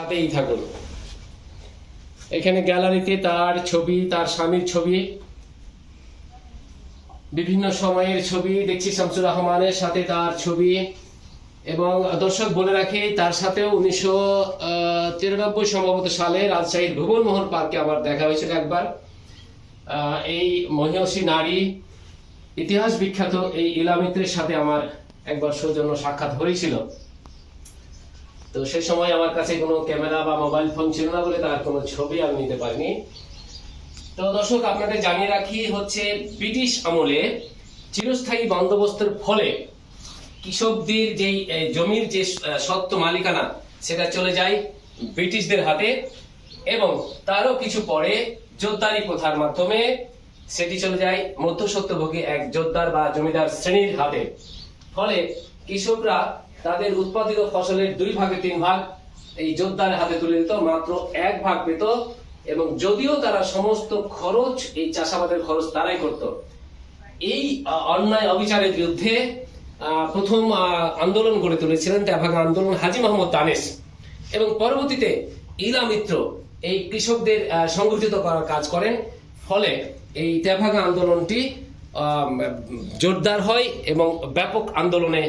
সাথেই থাকুন। এখানে গ্যালারিতে তার ছবি, তার স্বামীর ছবি, বিভিন্ন সময়ের ছবি দেখছি শামসুর রহমানের সাথে তার ছবি এবং দর্শক বলে রাখি তার সাথেও উনিশশো তিরানব্বই সম্ভবত সালে রাজশাহীর ভুবন মোহন পার্কে আমার দেখা হয়েছিল একবার। এই মহিষী নারী, ইতিহাস বিখ্যাত এই ইলামিত্রের সাথে আমার একবার সৌজন্য সাক্ষাৎ হয়েছিল। তো সেই সময় আমার কাছে কোনো ক্যামেরা বা মোবাইল ফোন ছিল না বলে তার কোনো ছবি আমি নিতে পারিনি। তো দর্শক, আপনাদের জানিয়ে রাখি হচ্ছে, ব্রিটিশ আমলে চিরস্থায়ী বন্দোবস্তের ফলে কৃষকদের যেই জমির যে সত্ত্ব মালিকানা, সেটা চলে যায় ব্রিটিশদের হাতে এবং তারও কিছু পরে জোরদারি প্রথার মাধ্যমে সেটি চলে যায় মধ্যসত্ত্বভোগী এক জোরদার বা জমিদার শ্রেণির হাতে। ফলে কৃষকরা তাদের উৎপাদিত ফসলের দুই ভাগে তিন ভাগ। এই জোরদার হাতে তুলে দিত, মাত্র এক ভাগ পেত। এবং যদিও তারা সমস্ত খরচ, এই চাষাবাদের খরচ তারাই করত। এই অন্যায় অবিচারের বিরুদ্ধে প্রথম আন্দোলন গড়ে তুলেছিলেন তেভাগা আন্দোলন হাজি মোহাম্মদ দানেশ। এবং পরবর্তীতে ইলা মিত্র, এই কৃষকদের সংগঠিত করার কাজ করেন। ফলে এই তেভাগা আন্দোলনটি জোরদার হয় এবং ব্যাপক আন্দোলনে